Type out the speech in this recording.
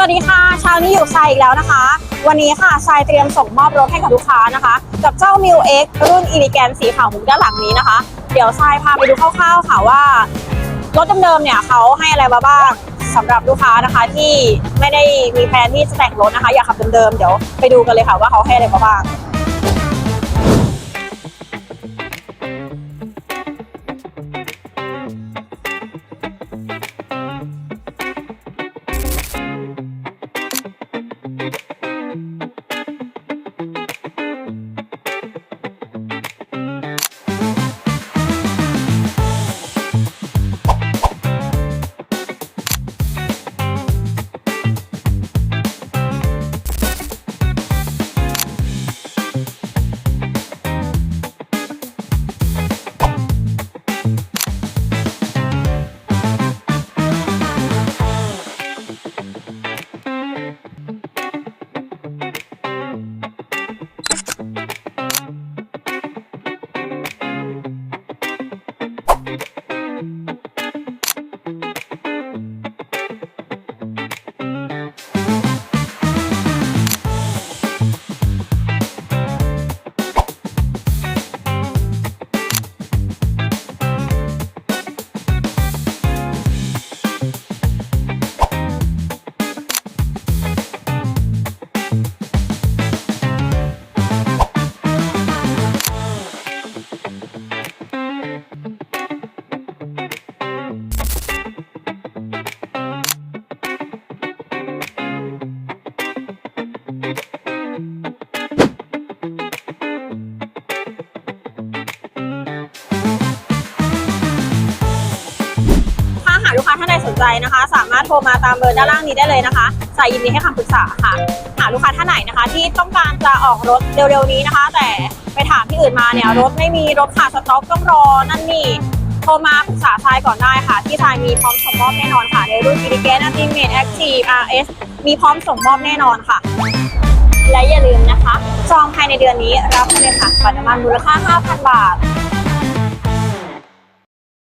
สวัสดีค่ะเช้านี้อยู่ทรายอีกแล้วนะคะ วันนี้ค่ะทรายเตรียมส่งมอบรถให้กับลูกค้านะคะ กับเจ้า m ิวเอ็กรุ่นอีลิแกนสีขาวมุกด้านหลังนี้นะคะ เดี๋ยวทรายพาไปดูคร่าวๆค่ะว่ารถเดิมๆเนี่ยเขาให้อะไรมาบ้างสำหรับลูกค้านะคะที่ไม่ได้มีแผนที่จะแต่งรถนะคะ อยากขับเดิมๆเดี๋ยวไปดูกันเลยค่ะว่าเขาให้อะไรมาบ้าง ถ้า ใดสนใจนะคะ สามารถโทรมาตามเบอร์ด้านล่างนี้ได้เลยนะคะสายยินดีให้คำปรึกษาค่ะ หากลูกค้าท่านไหนนะคะ ที่ต้องการจะออกรถเร็วๆนี้นะคะ แต่ไปถามที่อื่นมาเนี่ยรถไม่มีรถขาดสต็อกต้องรอนั่นนี่โทรมาปรึกษาทรายก่อนได้ค่ะ ที่ทรายมีพร้อมส่งมอบแน่นอนค่ะ ในรุ่น i ิเกนอัลติเมทแอคทีฟ RS มีพร้อมส่งมอบแน่นอนค่ะ และอย่าลืมนะคะ จองภายในเดือนนี้รับไปเลยค่ะบัตรน้ำมันมูลค่า 5,000 บาท